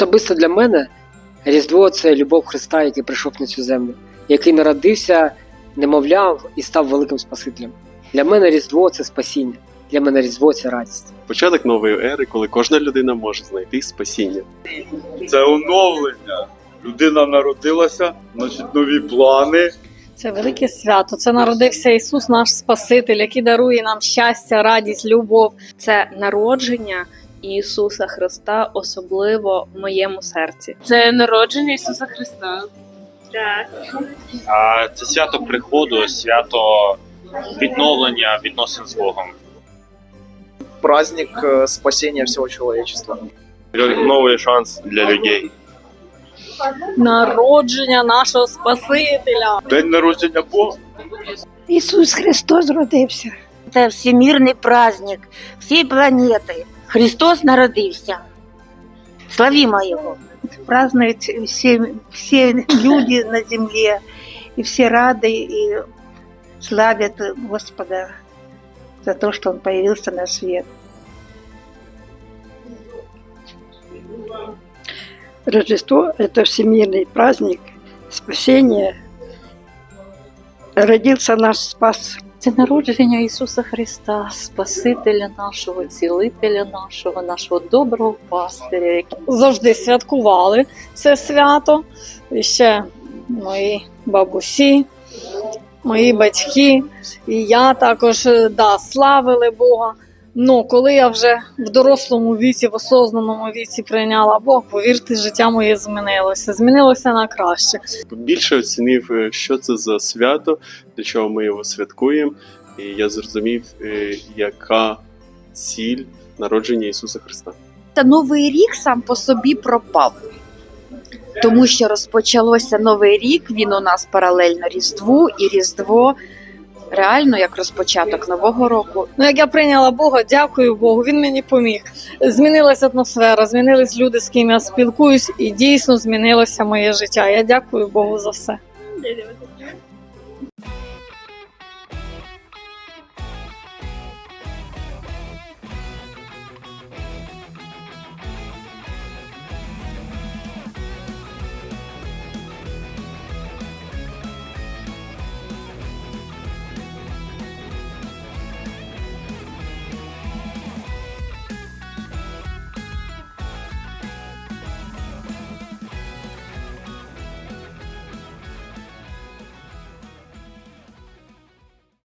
Особисто для мене Різдво це любов Христа, який прийшов на цю землю, який народився, немовлям і став великим Спасителем. Для мене Різдво це спасіння. Для мене Різдво це радість. Початок нової ери, коли кожна людина може знайти спасіння. Це оновлення. Людина народилася, значить нові плани. Це велике свято. Це народився Ісус, наш Спаситель, який дарує нам щастя, радість, любов. це народження Ісуса Христа, особливо в моєму серці. Це народження Ісуса Христа. А це свято приходу, свято відновлення відносин з Богом. праздник э, спасения всего человечества. Новий шанс для людей. Народження нашого Спасителя. День народження Бога. Ісус Христос родився. Це всемірний праздник всієї планети. Христос народився. Славімо Його. Празднують всі, всі люди на землі, і всі раді, і славять Господа за те, що Він появився на світ. Рождество – это всемирный праздник спасения. Родился наш Спас. Це народження Ісуса Христа, Спасителя нашого, цілителя нашого, нашого доброго пастиря, який Завжди святкували це свято. І ще мої бабусі, мої батьки, і я також да, славили Бога. Ну, коли я вже в дорослому віці, в осознаному віці прийняла Бог, повірте, життя моє змінилося. Змінилося на краще. Більше оцінив, е, що це за свято, для чого ми його святкуємо, і я зрозумів, е, яка ціль народження Ісуса Христа. Та новий рік сам по собі пропав. Тому що розпочалося новий рік, він у нас паралельно Різдву, і Різдво реально як розпочаток нового року. Ну, як я прийняла Бога, дякую Богу, він мені поміг. Змінилася атмосфера, змінились люди, з ким я спілкуюсь, і дійсно змінилося моє життя. Я дякую Богу за все.